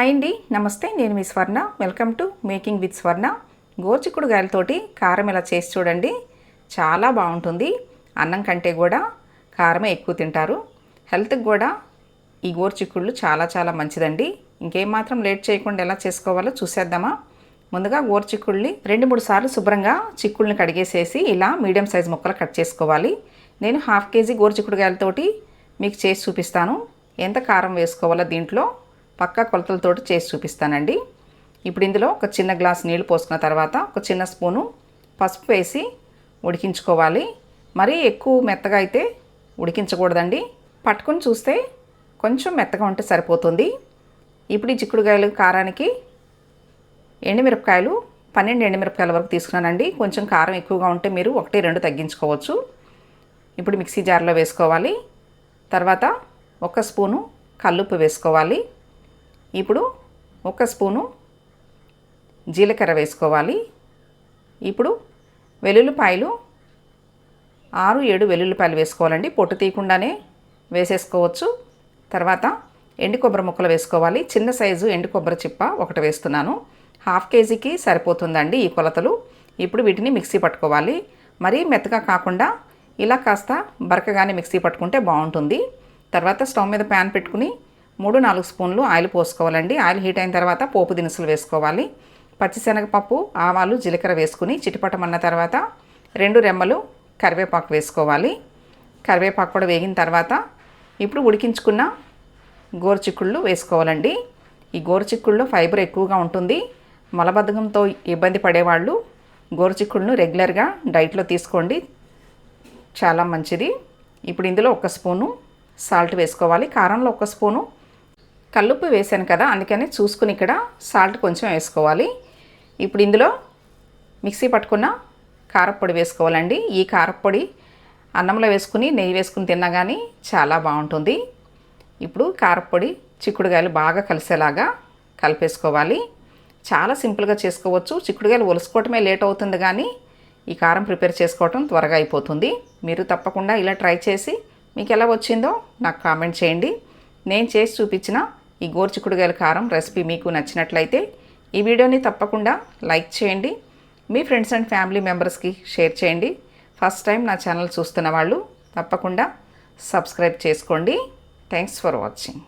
Hi అండి నమస్తే నేను మీ Swarna. Welcome to making with Swarna గోచిక్కుడుగాయలతోటి కారం ఇలా చేసి చూడండి. చాలా బాగుంటుంది. అన్నం కంటే కూడా కారమే ఎక్కువ తింటారు. హెల్త్కి కూడా ఈ గోరుచిక్కుళ్ళు చాలా చాలా మంచిదండి. ఇంకేం మాత్రం లేట్ చేయకుండా ఎలా చేసుకోవాలో చూసేద్దామా. ముందుగా గోరుచిక్కుళ్ళని రెండు మూడు సార్లు శుభ్రంగా చిక్కుళ్ళని కడిగేసేసి ఇలా మీడియం సైజ్ ముక్కలు కట్ చేసుకోవాలి. నేను హాఫ్ కేజీ గోరుచిక్కుడుగాయలతోటి మీకు చేసి చూపిస్తాను. ఎంత కారం వేసుకోవాలో దీంట్లో పక్కా కొలతలతోటి చేసి చూపిస్తానండి. ఇప్పుడు ఇందులో ఒక చిన్న గ్లాస్ నీళ్ళు పోసుకున్న తర్వాత ఒక చిన్న స్పూను పసుపు వేసి ఉడికించుకోవాలి. మరీ ఎక్కువ మెత్తగా అయితే ఉడికించకూడదండి. పట్టుకుని చూస్తే కొంచెం మెత్తగా ఉంటే సరిపోతుంది. ఇప్పుడు ఈ చిక్కుడుకాయలు కారానికి ఎండుమిరపకాయలు పన్నెండు ఎండుమిరపకాయల వరకు తీసుకున్నానండి. కొంచెం కారం ఎక్కువగా ఉంటే మీరు ఒకటి రెండు తగ్గించుకోవచ్చు. ఇప్పుడు మిక్సీ జార్లో వేసుకోవాలి. తర్వాత ఒక స్పూను కల్లుప్పు వేసుకోవాలి. ఇప్పుడు ఒక స్పూను జీలకర్ర వేసుకోవాలి. ఇప్పుడు వెల్లుల్లిపాయలు ఆరు ఏడు వెల్లుల్లిపాయలు వేసుకోవాలండి. పొట్టు తీయకుండానే వేసేసుకోవచ్చు. తర్వాత ఎండు కొబ్బరి ముక్కలు వేసుకోవాలి. చిన్న సైజు ఎండు కొబ్బరి చిప్ప ఒకటి వేస్తున్నాను. హాఫ్ కేజీకి సరిపోతుందండి ఈ కొలతలు. ఇప్పుడు వీటిని మిక్సీ పట్టుకోవాలి. మరీ మెత్తగా కాకుండా ఇలా కాస్త బరకగానే మిక్సీ పట్టుకుంటే బాగుంటుంది. తర్వాత స్టవ్ మీద ప్యాన్ పెట్టుకుని మూడు నాలుగు స్పూన్లు ఆయిల్ పోసుకోవాలండి. ఆయిల్ హీట్ అయిన తర్వాత పోపు దినుసులు వేసుకోవాలి. పచ్చిశనగపప్పు ఆవాలు జీలకర్ర వేసుకుని చిటిపటమన్న తర్వాత రెండు రెమ్మలు కరివేపాకు వేసుకోవాలి. కరివేపాకు కూడా వేగిన తర్వాత ఇప్పుడు ఉడికించుకున్న గోరుచిక్కుళ్ళు వేసుకోవాలండి. ఈ గోరుచిక్కుళ్ళు ఫైబర్ ఎక్కువగా ఉంటుంది. మలబద్ధకంతో ఇబ్బంది పడేవాళ్ళు గోరుచిక్కుళ్ళను రెగ్యులర్గా డైట్లో తీసుకోండి. చాలా మంచిది. ఇప్పుడు ఇందులో ఒక స్పూను సాల్ట్ వేసుకోవాలి. కారంలో ఒక స్పూను కల్లుప్పు వేసాను కదా అందుకని చూసుకుని ఇక్కడ సాల్ట్ కొంచెం వేసుకోవాలి. ఇప్పుడు ఇందులో మిక్సీ పట్టుకున్న కారప్పొడి వేసుకోవాలండి. ఈ కారప్పొడి అన్నంలో వేసుకుని నెయ్యి వేసుకుని తిన్నా కానీ చాలా బాగుంటుంది. ఇప్పుడు కారప్పొడి చిక్కుడుగాయలు బాగా కలిసేలాగా కలిపేసుకోవాలి. చాలా సింపుల్గా చేసుకోవచ్చు. చిక్కుడుగాయలు ఒలుసుకోవటమే లేట్ అవుతుంది కానీ ఈ కారం ప్రిపేర్ చేసుకోవటం త్వరగా అయిపోతుంది. మీరు తప్పకుండా ఇలా ట్రై చేసి మీకు ఎలా వచ్చిందో నాకు కామెంట్ చేయండి. నేను చేసి చూపించిన ఈ గోరుచిక్కుడుగాయల కారం రెసిపీ మీకు నచ్చినట్లయితే ఈ వీడియోని తప్పకుండా లైక్ చేయండి. మీ ఫ్రెండ్స్ అండ్ ఫ్యామిలీ మెంబర్స్కి షేర్ చేయండి. ఫస్ట్ టైం నా ఛానల్ చూస్తున్న వాళ్ళు తప్పకుండా సబ్స్క్రైబ్ చేసుకోండి. Thanks for watching.